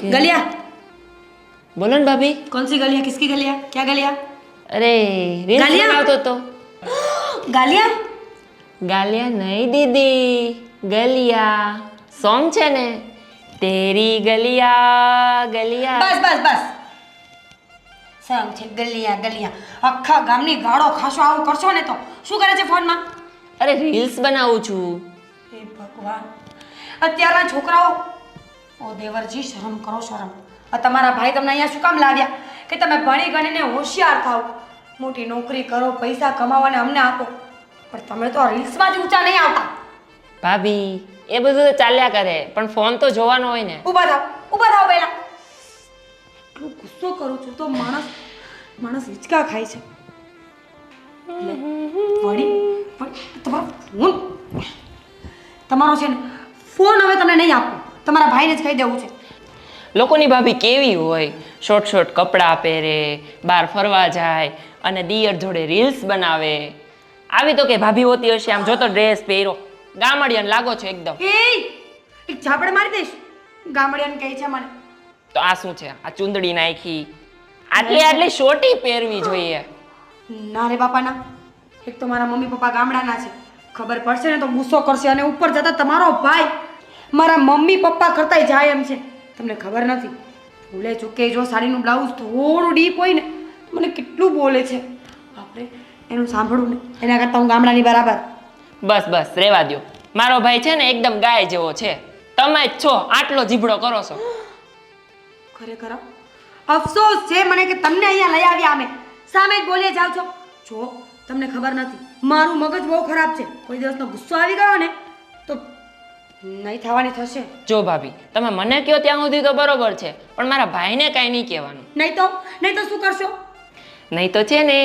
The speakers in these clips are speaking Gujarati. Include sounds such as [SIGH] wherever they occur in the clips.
ઓકે गलिया બોલો ને ભાભી कौन सी गलिया किसकी गलिया क्या गलिया અરે રીલ્સ ગાલિયા? બનાવતો તો गालिया ગાલિયા નહીં દીદી ગલિયા સોંગ છે ને તેરી ગલિયા ગલિયા બસ બસ બસ સંગ છે ગલિયા ગલિયા આખા ગામની ગાળો ખાશો આવું કરશો ને તો શું કરે છે ફોનમાં અરે રીલ્સ બનાવું છું હે ભગવાન અત્યારના છોકરાઓ ઓ દેવરજી શરમ કરો શરમ. આ તમારા ભાઈ તમને અહીંયા શું કામ લાવ્યા? કે તમે ભણી ગણીને હોશિયાર થાઓ મોટી નોકરી કરો પૈસા કમાવાને અમને આપો. પણ તમે તો રીલ્સમાં જ ઊંચા નહીં આવતા. ભાભી એ બધું તો ચાલ્યા કરે પણ ફોન તો જોવાનો હોય ને. ઊભા થાવ ઊભા થાવ પહેલા. એટલું ગુસ્સો કરું છું તો માણસ માણસ હિચકા ખાય છે. વળી પણ તમારો ફોન તમારો છે ને ફોન હવે તમને નહીં આપો. તમારા ભાઈને જ કહી દેવું છે. લોકોની ભાભી કેવી હોય? શોર્ટ શોર્ટ કપડાં પહેરે બહાર ફરવા જાય અને દિયર જોડે રીલ્સ બનાવે. આવી તો કે ભાભી હોતી હશે? આમ જોતો ડ્રેસ પહેરો. ગામડિયાને લાગો છો એકદમ. એ એક ઝાપડ મારી દઈશ. ગામડિયાને કહે છે મને. તો આ શું છે? આ ચુંદડી નાખી. આટલી આટલી શોટી પહેરવી જોઈએ. ના રે બાપાના. એક તો મારા મમ્મી પપ્પા ગામડાના છે. ખબર પડશે ને તો ગુસ્સો કરશે અને ઉપર જતા તમારો ભાઈ. મારા મમ્મી પપ્પા કરતાંય જાય એમ છે. તમને ખબર નથી. ભૂલે ચૂકે જો સાડીનું બ્લાઉઝ થોડું ડીપ હોય ને મને કેટલું બોલે છે. આપણે એનું સાંભળવું ને. એના કરતાં હું ગામડાની બરાબર. બસ બસ રેવા દ્યો. મારો ભાઈ છે ને એકદમ ગાય જેવો છે. તમે જ છો આટલો જીભડો કરો છો. ખરેખર અફસોસ છે મને કે તમને અહીંયા લઈ આવ્યા અમે. સામે જ બોલીએ જાવ છો. જો તમને ખબર નથી. મારું મગજ બહુ ખરાબ છે. કોઈ દિવસનો ગુસ્સો આવી ગયો ને નહીં થવાની થશે. જો ભાભી તમે મને કહો ત્યાં સુધી તો બરોબર છે પણ મારા ભાઈને કાંઈ નહીં કહેવાનું. નહીં તો નહીં તો શું કરશો? નહીં તો છે ને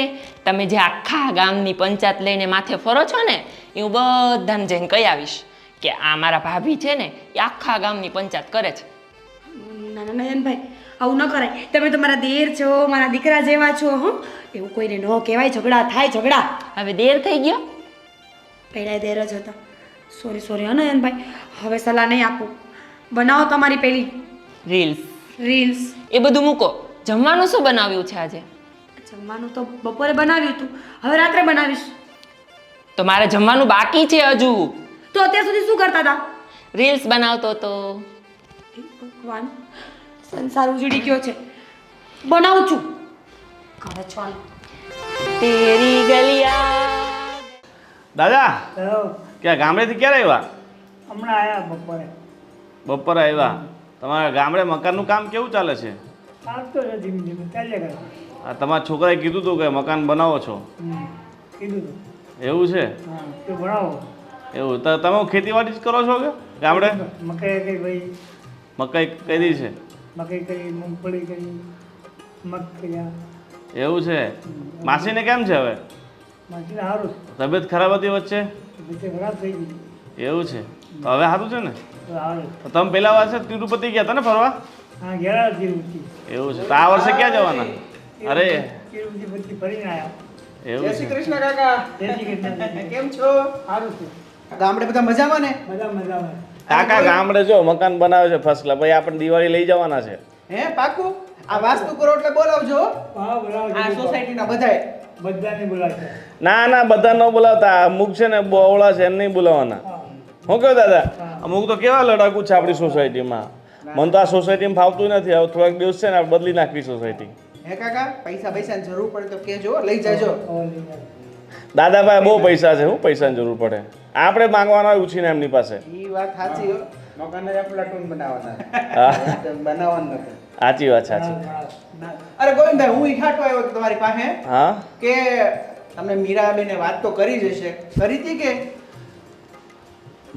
તમે જે આખા ગામની પંચાયત લઈને માથે ફરો છો ને એ હું બધાને જઈને કહી આવીશ કે આ મારા ભાભી છે ને એ આખા ગામની પંચાયત કરે છે. ના ના નયનભાઈ આવું ન કરાય. તમે તો મારા દેર છો મારા દીકરા જેવા છો હં. એવું કોઈને ન કહેવાય ઝઘડા થાય ઝઘડા. હવે દેર થઈ ગયો? પહેલાં દેર જ હતા. સોરી સોરી હા નયનભાઈ હવે સલાહ નહીં આપું. બનાવો તમારી પેલી. રીલ્સ. રીલ્સ. એ બધું મૂકો. જમવાનું શું બનાવ્યું છે આજે? જમવાનું તો બપોરે બનાવ્યું હતું. હવે રાત્રે બનાવીશ. તો મારે જમવાનું બાકી છે હજુ. તો અત્યાર સુધી શું કરતા હતા? રીલ્સ બનાવતો તો. ભગવાન સંસાર ઉજડી ગયો છે. બનાવું છું. ઘરે ચાલ. તેરી ગલિયા. દાદા. ક્યાં ગામડેથી ક્યારે આવ્યા? હમણાં આવ્યા બપોરે. બપોરે આવ્યા? તમારા ગામડે મકાનનું કામ કેવું ચાલે છે? ચાલતો છે ધીમે ધીમે ચાલ્યા કરે. આ તમારા છોકરાએ કીધું હતું કે મકાન બનાવો છો? કીધું હતું. એવું છે? તો ભણાવો. એવું તો તમે ખેતીવાડી જ કરો છો કે ગામડે? મકાઈ કઈ ભાઈ. મકાઈ કરી છે? મકાઈ કરી મગફળી કરી મગ કર્યા. એવું છે? માસીને કેમ છે હવે? માસીને સારું તબિયત ખરાબ હતી વચ્ચે? એવું છે? તો હવે સારું છે ને? તો તમે પેલા વર્ષે તિરુપતિ ગયા હતા ને ફરવા? એવું છે. તો આ વર્ષે ક્યાં જવાના? અરે. તિરુપતિ પછી ફરીને આવ્યા. એવું શ્રી કૃષ્ણ કાકા. જય શ્રી કૃષ્ણ કેમ છો? સારું છે. ગામડે બધા મજામાં ને? મજા મજામાં. કાકા ગામડે જો મકાન બનાવે છે ફર્સ્ટ ક્લાસ ભાઈ આપણે દિવાળી લઈ જવાના છે. હે પાકું? આ વાસ્તુ કરો એટલે બોલાવજો. હો. હા બોલાવો આ સોસાયટીના બધાય ના ના બધા ન બોલાવતા. અમુક છે ને બહોળા છે એમ નહીં બોલાવવાના હા. હું કહું દાદા અમુક તો કેવા લડાકુ છે આપણી સોસાયટીમાં? મને તો આ સોસાયટીમાં ફાવતું નથી. હવે થોડાક દિવસ છે ને આપણે બદલી નાખવી સોસાયટી. હે કાકા પૈસા પૈસા જરૂર પડે તો કહેજો લઈ જાજો. દાદા પાસે બહુ પૈસા છે હું પૈસાની જરૂર પડે. આપણે માંગવાના હોય ઉછીને એમની પાસે. એ વાત સાચી મકાન બનાવવાના. [LAUGHS] બનાવવાનું નથી. સાચી વાત સાચી. અરે ગોવિંદભાઈ હું ઈ ખાટો આવ્યો હતો તમારી પાસે હા? કે તમને મીરાબેને વાત તો કરી જ હશે. કરી હતી કે?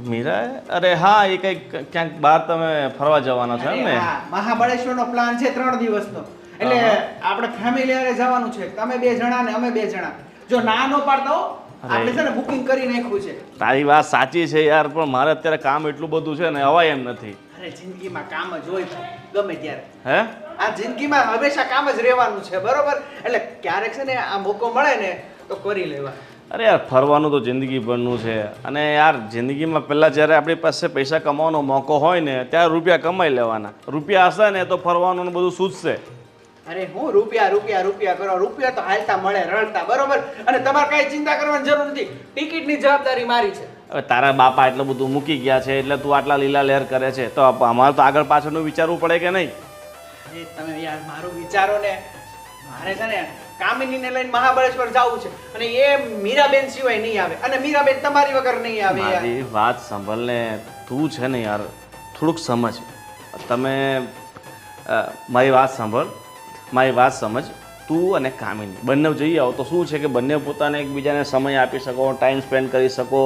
મીરા અરે હા એ કંઈક ક્યાંક બહાર તમે ફરવા જવાના છો એમ ને? હા મહાબળેશ્વરનો પ્લાન છે ત્રણ દિવસનો એટલે આપણે ફેમિલી અરે જવાનું છે. તમે બે જણા ને અમે બે જણા. જો ના નો પાડતા હો આપણે છે ને બુકિંગ કરી નાખ્યું છે. તારી વાત સાચી છે યાર પણ મારે અત્યારે કામ એટલું બધું છે ને અવાય એમ નથી. અરે જિંદગીમાં કામ જ હોય ગમે ત્યારે. હે? આ જિંદગીમાં હંમેશા કામ જ રહેવાનું છે બરોબર? એટલે ક્યારેક છે ને આ મોકો મળે ને તો કરી લેવા. અરે યાર ફરવાનું તો જિંદગી જિંદગીભરનું છે. અને યાર જિંદગીમાં પહેલાં જ્યારે આપણી પાસે પૈસા કમાવાનો મોકો હોય ને ત્યારે રૂપિયા કમાઈ લેવાના. રૂપિયા હશે ને તો ફરવાનું બધું સૂચશે અરે હું રૂપિયા રૂપિયા રૂપિયા કરો. રૂપિયા તો હાલતા મળે રળતા બરોબર? અને તમારે કાંઈ ચિંતા કરવાની જરૂર નથી. ટિકિટની જવાબદારી મારી છે. હવે તારા બાપા એટલું બધું મૂકી ગયા છે એટલે તું આટલા લીલા લહેર કરે છે. તો અમારે તો આગળ પાછળનું વિચારવું પડે કે નહીં? તમે યાર મારું વિચારો ને. મારે છે ને કામિનીને લઈને મહાબળેશ્વર જવું છે. અને એ મીરાબેન સિવાય નહીં આવે. અને મીરાબેન તમારી વગર નહીં આવે મારી વાત સાંભળ ને તું છે ને યાર થોડુંક સમજ. તમે મારી વાત સાંભળ. મારી વાત સમજ. તું અને કામિની બંને જઈ આવો. તો શું છે કે બંને પોતાને એકબીજાને સમય આપી શકો ટાઈમ સ્પેન્ડ કરી શકો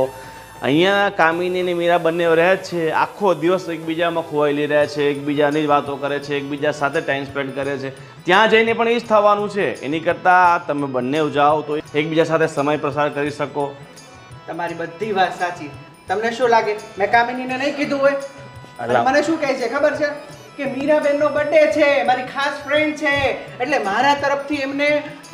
અહીંયા કામિની અને મીરા બંને રહે છે. આખો દિવસ એકબીજામાં ખોવાયેલી રહે છે એકબીજાની જ વાતો કરે છે એકબીજા સાથે ટાઈમ સ્પેન્ડ કરે છે. ત્યાં જઈને પણ એ જ થવાનું છે. એની કરતાં તમે બંને જાઓ તો એકબીજા સાથે સમય પ્રસાર કરી શકો. તમારી બધી વાત સાચી. તમને શું લાગે? મેં કામિનીને નહીં કીધું હોય? મને શું કહે છે? ખબર છે? કે મીરાબેનનો બર્થડે છે મારી ખાસ ફ્રેન્ડ છે. એટલે મારા તરફથી એમને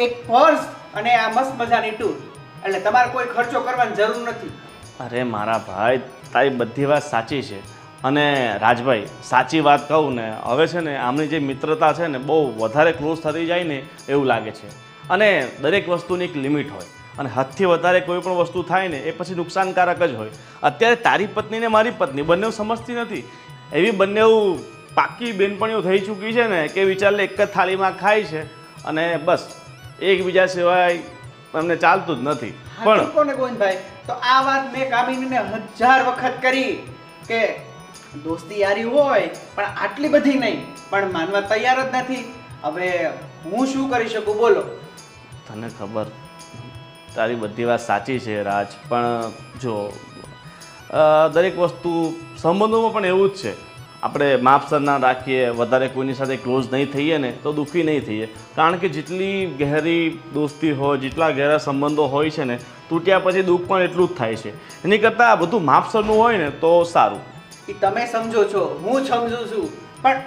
એક પર્સ અને આ મસ્ત મજાની ટૂર એટલે તમારે કોઈ ખર્ચો કરવાની જરૂર નથી. અરે મારા ભાઈ, તારી બધી વાત સાચી છે. અને રાજભાઈ, સાચી વાત કહું ને, હવે છે ને, આમની જે મિત્રતા છે ને, બહુ વધારે ક્લોઝ થતી જાય ને, એવું લાગે છે. અને દરેક વસ્તુની એક લિમિટ હોય. અને હદથી વધારે કોઈ પણ વસ્તુ થાય ને, એ પછી નુકસાનકારક જ હોય. અત્યારે તારી પત્ની ને મારી પત્ની બંને સમજતી નથી. એવી બંને પાકી બેનપણીઓ થઈ ચૂકી છે ને, કે વિચારલે એક જ થાળીમાં ખાય છે. અને બસ, એકબીજા સિવાય એમને ચાલતું જ નથી. પણ કોને ગોવિંદભાઈ તો આ વાત મેં કામિનીને હજાર વખત કરી કે દોસ્તી યારી હોય પણ આટલી બધી નહીં પણ માનવા તૈયાર જ નથી. હવે હું શું કરી શકું? બોલો. તને ખબર તારી બધી વાત સાચી છે રાજ પણ જો દરેક વસ્તુ સંબંધોમાં પણ એવું જ છે. આપણે માપસર ના રાખીએ, વધારે કોઈની સાથે ક્લોઝ નહીં થઈએ ને, તો દુઃખી નહીં થઈએ. કારણ કે જેટલી ગહેરી દોસ્તી હોય, જેટલા ગહેરા સંબંધો હોય છે ને, તૂટ્યા પછી દુઃખ પણ એટલું જ થાય છે. એની કરતાં બધું માપસરનું હોય ને, તો સારું. તમે સમજો છો, હું સમજું છું. પણ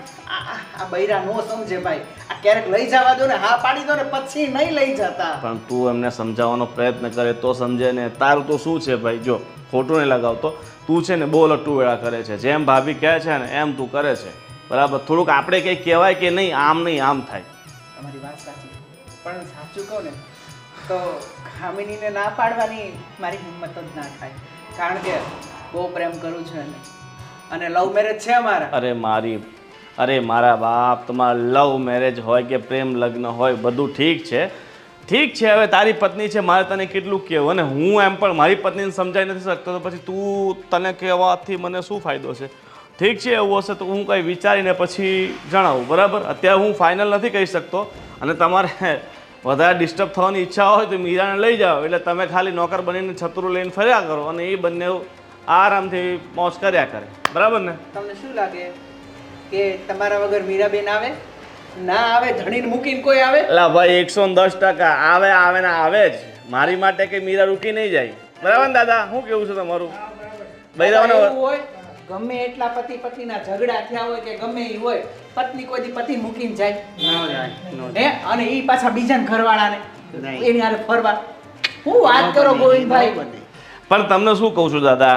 આ બૈરા નો સમજે ભાઈ. આ ક્યારેક લઈ જવા દો ને હા પાડી દો ને પછી નહીં લઈ જતા. પણ તું એમને સમજાવવાનો પ્રયત્ન કરે તો સમજે ને. તારું તો શું છે ભાઈ? જો ખોટું નહીં લગાવતો તું. છે ને બહુ લટ્ટુ વેળા કરે છે. જેમ ભાભી કહે છે ને એમ તું કરે છે. બરાબર? થોડુંક આપણે કંઈ કહેવાય કે નહીં આમ નહીં આમ થાય. તમારી વાત સાચી. પણ સાચું કહું ને તો ખામીનીને ના પાડવાની મારી હિંમત જ ના થાય. કારણ કે બહુ પ્રેમ કરું છું એને. અને લવ મેરેજ છે અમારા. અરે મારી અરે મારા બાપ, તમારા લવ મેરેજ હોય કે પ્રેમ લગ્ન હોય, બધું ઠીક છે. ઠીક છે, હવે તારી પત્ની છે, મારે તને કેટલું કહેવું? અને હું એમ પણ, મારી પત્નીને સમજાઈ નથી શકતો, તો પછી તું તને કહેવાથી મને શું ફાયદો છે? ઠીક છે, એવું હશે તો હું કંઈ વિચારીને પછી જણાવું, બરાબર? અત્યારે હું ફાઇનલ નથી કહી શકતો. અને તમારે વધારે ડિસ્ટર્બ થવાની ઈચ્છા હોય તો મીરાને લઈ જાઓ, એટલે તમે ખાલી નોકર બનીને છતરું લઈને ફર્યા કરો, અને એ બંને આરામથી મોજ કર્યા કરે. બરાબર ને? તમને શું લાગે? કે તમારા વગર મીરાબેન આવે? ના આવે ધણીને મૂકીને કોઈ આવે? લા ભાઈ એકસો દસ ટકા. આવે આવે ને આવે જ. મારી માટે કે મીરા રૂકી નહીં જાય. બરાબર ને દાદા? શું કેવું છે તમારું? એવું હોય ગમે એટલા પતિ પત્નીના ઝઘડા થયા હોય કે ગમે એ હોય પત્ની કોઈ દી પતિ મૂકીને જાય. હે? અને એ પાછા બીજાને ઘરવાળાને. એની હારે ફરવા. હું વાત કરો ગોવિંદભાઈ. પણ તમને શું કહું છું દાદા?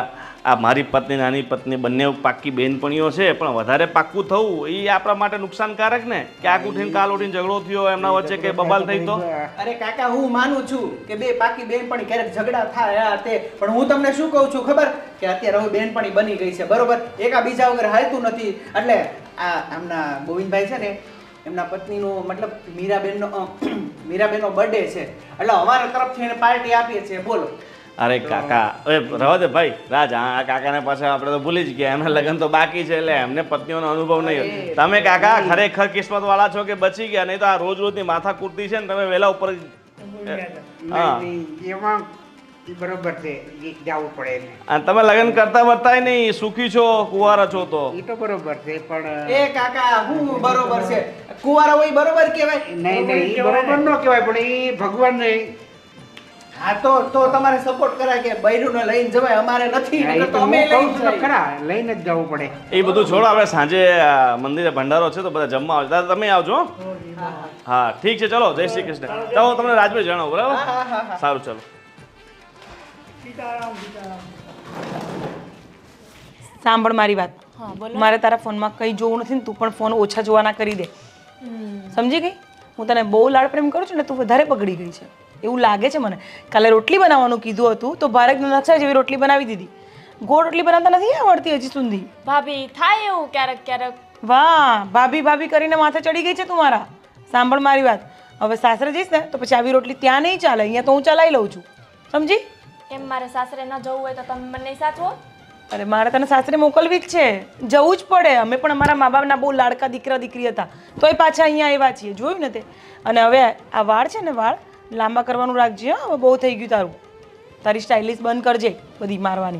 આ મારી પત્ની, નાની પત્ની બંને પાકી બેનપણીઓ છે, પણ વધારે પાક્કું થવું એ આપણા માટે નુકસાનકારક ને? કે આ ઉઠીને કાલ ઉઠીને ઝઘડો થયો, એમના વચ્ચે કે બબાલ થઈ તો? અરે કાકા, હું માનું છું કે બે પાકી બેનપણી ક્યારેક ઝઘડા થાય તે પણ હું તમને શું કહું છું ખબર? કે અત્યારે હવે બેનપણી બની ગઈ છે, બરોબર? એકા બીજા વગર હાલતું નથી. એટલે આ આમના ગોવિંદભાઈ છે ને, એમના પત્નીનો મતલબ મીરાબેનનો મીરાબેનનો બર્થડે છે. એટલે અમારા તરફથી એને પાર્ટી આપીએ છીએ, બોલો. અરે કાકા એ રહો દે ભાઈ રાજ આ કાકાને પાછા આપણે તો ભૂલી જ ગયા એમના લગ્ન તો બાકી છે એટલે એમને પત્નીઓનો અનુભવ નહીં હોય. તમે કાકા ખરેખર કિસ્મત વાળા છો કે બચી ગયા નહીં તો આ રોજ રોજની માથા કૂટતી છે ને તમે વહેલા ઉપર હા. એમાં બરોબર છે જવું પડે અને તમે લગ્ન કરતા બતાય નહીં સુખી છો કુવારા છો તો? એ તો બરોબર છે પણ એ કાકા હું બરોબર છે. કુંવારા હોય બરોબર કહેવાય. નહીં નહીં બરોબર ન કહેવાય પણ એ ભગવાન હા તો તો તમારે સપોર્ટ કરાય કે બૈરુને લઈને જવાય અમારે નથી નકર તો તો અમે લઈને તો ખરા લઈને જ જવું પડે. એ બધું છોડો આપણે સાંજે મંદિરે ભંડારો છે તો બધા જમવા આવશે દાદા તમે આવજો હા. ઠીક છે ચલો જય શ્રી કૃષ્ણ. તો તમને રાજભાઈ જણાવું બરાબર. સારું ચલો. સાંભળ મારી વાત. મારે તારા ફોનમાં કંઈ જોવું નથી ને તું પણ ફોન ઓછા જોવાના કરી દે. સમજી ગઈ? હું તને બહુ લાડ પ્રેમ કરું છું ને તું વધારે પકડી ગઈ છે. એવું લાગે છે મને. કાલે રોટલી બનાવવાનું કીધું હતું તો ભારત નકશા જેવી રોટલી બનાવી દીધી. ગોળ રોટલી બનાવતા નથી આવડતી હજી સુધી? ભાભી થાય એવું ક્યારેક ક્યારેક? વાહ ભાભી ભાભી કરીને માથે ચડી ગઈ છે તું મારા. સાંભળ મારી વાત. હવે સાસરે જઈશ ને તો પછી આવી રોટલી ત્યાં નહીં ચાલે અહીંયા તો હું ચલાવી લઉં છું. સમજી? એમ મારે સાસરે ન જવું હોય તો તમે મને સાચવો? અરે મારે તને સાસરે મોકલવી જ છે. જવું જ પડે. અમે પણ અમારા મા બાપના બહુ લાડકા દીકરા દીકરી હતા. તોય પાછા અહીંયા આવ્યા છીએ જોયું ને તે? અને હવે આ વાળ છે ને વાળ લાંબા કરવાનું રાખજે હં. હવે બહુ થઈ ગયું તારું. તારી સ્ટાઇલિશ બંધ કરજે બધી મારવાની.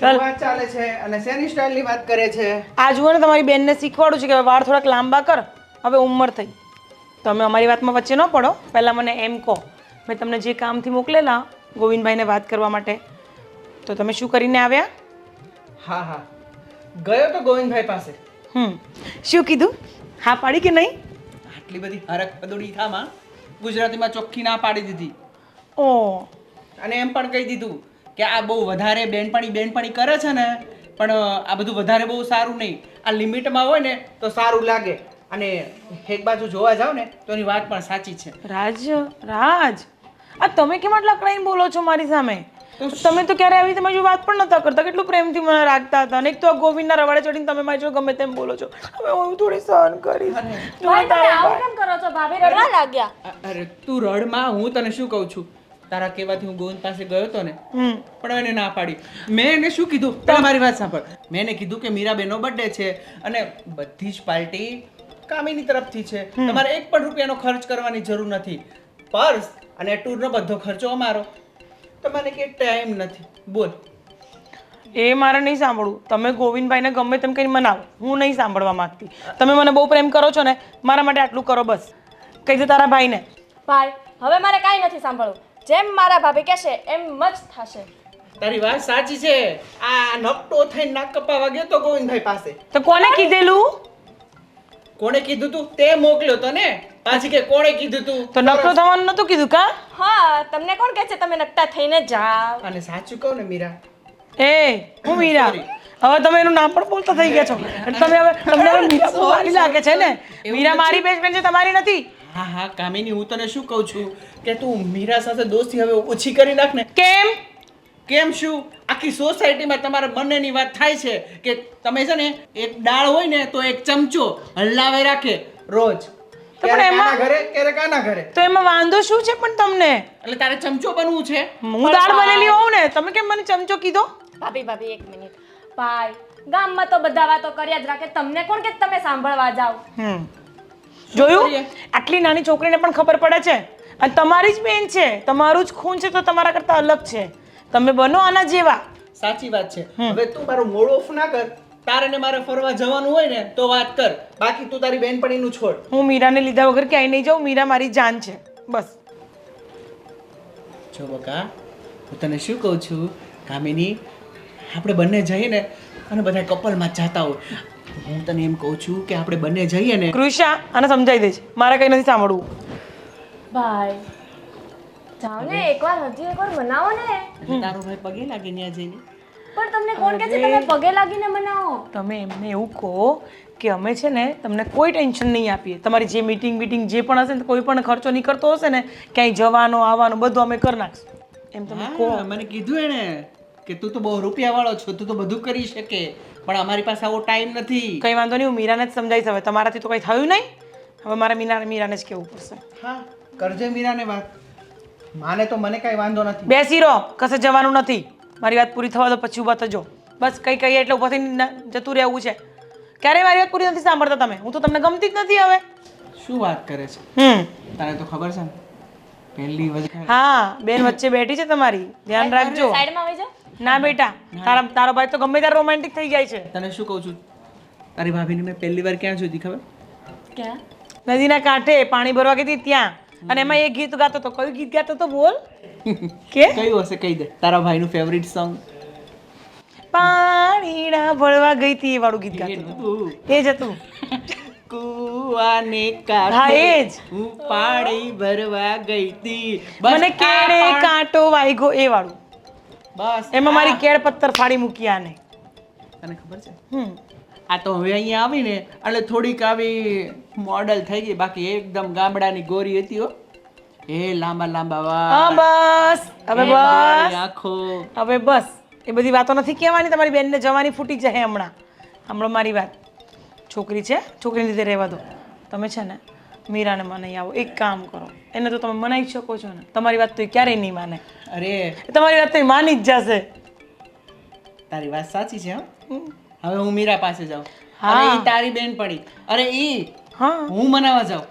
શું વાત ચાલે છે? અને શેની વાત કરે છે? આ જુઓ ને તમારી બેનને શીખવાડું છે કે હવે વાળ થોડાક લાંબા કર. હવે ઉંમર થઈ. તમે અમારી વાતમાં વચ્ચે ન પડો. પહેલાં મને એમ કહો. મેં તમને જે કામથી મોકલેલા ગોવિંદભાઈને વાત કરવા માટે. તો તમે શું કરીને આવ્યા? હા હા. ગયો તો ગોવિંદભાઈ પાસે. હમ. શું કીધું? હા પાડી કે નહીં? આટલી બધી હરક પદુડી થામાં. ગુજરાતીમાં ચોખ્ખી ના પાડી દીધી. ઓ. અને એમ પણ કહી દીધું કે આ બહુ વધારે બેનપણી બેનપણી કરે છે ને પણ આ બધું વધારે બહુ સારું નહીં. આ લિમિટમાં હોય ને તો સારું લાગે. અને એક બાજુ જોવા જાવ ને તો એની વાત પણ સાચી છે. રાજ રાજ. આ તમે કેમ આટલા ક્રાઇમ બોલો છો મારી સામે? તમે તો ક્યારે આવી તમારી વાત પણ નતા કરતા? કેટલું પ્રેમથી મને રાખતા હતા? અને એક તો ગોવિંદના રવાડે ચડીને તમે મારી જો ગમે તેમ બોલો છો. હવે હું થોડી સહન કરીશ. ભાઈ તમે આવું કેમ કરો છો? ભાભી રડવા લાગ્યા. અરે તું રડમાં હું તને શું કહું છું? તારા કહેવાથી હું ગોવિંદ પાસે ગયો હતો ને પણ એને ના પાડી. મેં એને શું કીધું? તમારી મારી વાત સાંભળ. મેં એને કીધું કે મીરાબેનનો બર્થડે છે અને બધી જ પાર્ટી કામીની તરફથી છે. તમારે એક પણ રૂપિયાનો ખર્ચ કરવાની જરૂર નથી. પર્સ અને ટૂરનો બધો ખર્ચો અમારો. તમારે કે ટાઈમ નથી. બોલ. એ મારે નહીં સાંભળવું. તમે ગોવિંદભાઈને ગમે તેમ કંઈ મનાવો. હું નહીં સાંભળવા માંગતી. તમે મને બહુ પ્રેમ કરો છો ને મારા માટે આટલું કરો બસ. કહી દે તારા ભાઈને. ભાઈ હવે મારે કાંઈ નથી સાંભળવું. જેમ મારા ભાભી કહેશે એમ જ થશે. તારી વાત સાચી છે. આ નકટો થઈને નાક કપાવા ગયો તો ગોવિંદભાઈ પાસે. તો કોને કીધેલું? કોણે કીધું તું? તે મોકલ્યો તો ને પાછી કે કોણે કીધું તું? તો નકરો થવાનું નતું કીધું કા? હા તમને કોણ કહે છે તમે નકટા થઈને જાઓ? અને સાચું કહું ને મીરા. એ હું મીરા? હવે તમે એનું નામ પણ બોલતા થઈ ગયા છો. અને તમે હવે તમને હવે મીરા બહુ સારી લાગે છે ને? મીરા મારી બેસ્ટ ફ્રેન્ડ છે તમારી નથી? હા હા કામિની હું તને શું કહું છું? કે તું મીરા સાથે દોસ્તી હવે ઓછી કરી નાખ ને. કેમ? કેમ શું? આખી સોસાયટીમાં તમારા બંનેની વાત થાય છે કે તમે છે ને એક દાળ હોય ને તો એક ચમચો હલાવે રાખે રોજ. ક્યારેક આના ઘરે ક્યારેક આના ઘરે. તો એમાં વાંધો શું છે પણ તમને? એટલે તારે ચમચો બનવું છે. હું દાળ બનેલી હોઉં ને તમે કેમ મને ચમચો કીધો? ભાભી ભાભી એક મિનિટ. ભાઈ ગામમાં તો બધા વાતો કર્યા જ રાખે. તમને કોણ કે તમે સાંભળવા જાવ હમ. જોયું? આટલી નાની છોકરીને પણ ખબર પડે છે. અને તમારી જ બેન છે. તમારું જ ખૂન છે તો તમારા કરતા અલગ છે. તમે બનો આના જેવા. સાચી વાત છે. હવે તું મારો મોડ ઓફ ના કર. તારે ને મારે ફરવા જવાનું હોય ને તો વાત કર. બાકી તું તારી બેનપણીનું છોડ. હું મીરાને લીધા વગર ક્યાંય નહીં જાઉં મીરા મારી જાન છે. બસ. જો બકા હું તને શું કહું છું? કામિની આપણે બંને જઈએ ને અને બધા કપલમાં જાતા હોય. હું તને એમ કહું છું કે આપણે બંને જઈએ ને કૃષા આને સમજાવી દેજે મારે કંઈ નથી સાંભળવું. ભાઈ જાઓ ને એકવાર હજી એકવાર મનાવો ને. તારો ભાઈ પગે લાગે ત્યાં જઈને પણ તમને કોણ કહે છે તમે પગે લાગીને મનાવો? તમે એમને એવું કહો કે અમે છે ને તમને કોઈ ટેન્શન નહીં આપીએ. તમારી જે મીટિંગ મીટિંગ જે પણ હશે ને કોઈ પણ ખર્ચો નહીં કરતો હશે ને ક્યાંય જવાનો આવવાનો બધું અમે કરી નાખશું. એમ તમે કહો. મને કીધું એણે કે તું તો બહુ રૂપિયા વાળો છો તું તો બધું કરી શકે પણ અમારી પાસે આવો ટાઈમ નથી. કંઈ વાંધો નહીં હું મીરાને જ સમજાવીશ હવે. તમારાથી તો કંઈ થયું નહીં? હવે મારે મીરા મીરાને જ કહેવું પડશે. હા કરજે મીરાને વાત. માને તો મને કઈ વાંધો નથી. બેસી રહો કશે જવાનું નથી. મારી વાત પૂરી થવા દો પછી ઊભા થજો. બસ કંઈ કહીએ એટલે ઊભા થઈને જતું રહેવું છે. ક્યારેય મારી વાત પૂરી નથી સાંભળતા તમે? હું તો તમને ગમતી જ નથી હવે. શું વાત કરે છે? હમ. તને તો ખબર છે ને? પહેલી વખત હા બેન વચ્ચે બેઠી છે તમારી. ધ્યાન રાખજો. સાઈડમાં આવી જાઓ ના બેટા તારા તારો ભાઈ તો ગમે ત્યારે રોમેન્ટિક થઈ જાય છે. તને શું કહું છું? તારી ભાભીને મેં પહેલી વાર ક્યાં જોઈ ખબર? ક્યાં? નદીના કાંઠે પાણી ભરવા ગઈ હતી ત્યાં. અને એમાં એ ગીત ગાતો તો કયું ગીત ગાતો તો બોલ? કે? કયું હશે? કહી દે. તારા ભાઈનું ફેવરિટ સોંગ પાણીના ભરવા ગઈ હતી એ વાળું ગીત ગાતો. એ જ હતું. કુવાને કાંઠે હું પાણી ભરવા ગઈ હતી. મને આ કાંટો વાગ્યો એ વાળું. બસ એમાં મારી કેળ પત્તર ફાડી મૂક્યા ને તને ખબર છે? હમ. આ તો હવે અહીંયા આવીને એટલે થોડીક આવી મોડલ થઈ ગઈ. બાકી એકદમ ગામડાની ગોરી હતી હો. એ લાંબા લાંબા વાળ બસ. હવે બસ. આખો. હવે બસ. એ બધી વાતો નથી કહેવાની. તમારી બેનને જવાની ફૂટી જાય હમણાં. હમણાં મારી વાત. છોકરી છે. છોકરીને લીધે રહેવા દો. તમે છે ને મીરાને મનાઈ આવો. એક કામ કરો. એને તો તમે મનાઈ જ શકો છો ને. તમારી વાત તો એ ક્યારેય નહીં માને. અરે. તમારી વાત તો એ માની જ જશે. તારી વાત સાચી છે હો. હવે હું મીરા પાસે જાઉં. હા. એ તારી બેન પડી અરે ઈ હા. હું મનાવા જાઉં.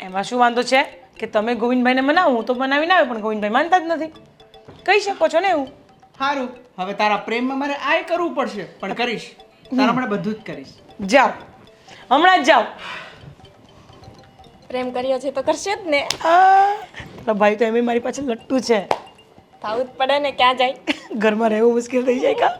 એમાં શું વાંધો છે? કે તમે ગોવિંદભાઈને મનાવો હું તો મનાવી ના આવે પણ ગોવિંદભાઈ માનતા જ નથી. કહી શકો છો ને એવું? સારું હવે તારા પ્રેમમાં મારે આય કરવું પડશે પણ કરીશ. તારા માટે બધું જ કરીશ. જાઓ. હમણાં જ જાઓ. પ્રેમ કર્યો છે તો કરશે જ ને. આ, તારા ભાઈ તો એમ મારી પાછળ લટ્ટુ છે. થાવું જ પડે ને ક્યાં જાય? ઘરમાં રહેવું મુશ્કેલ થઈ જાય કા?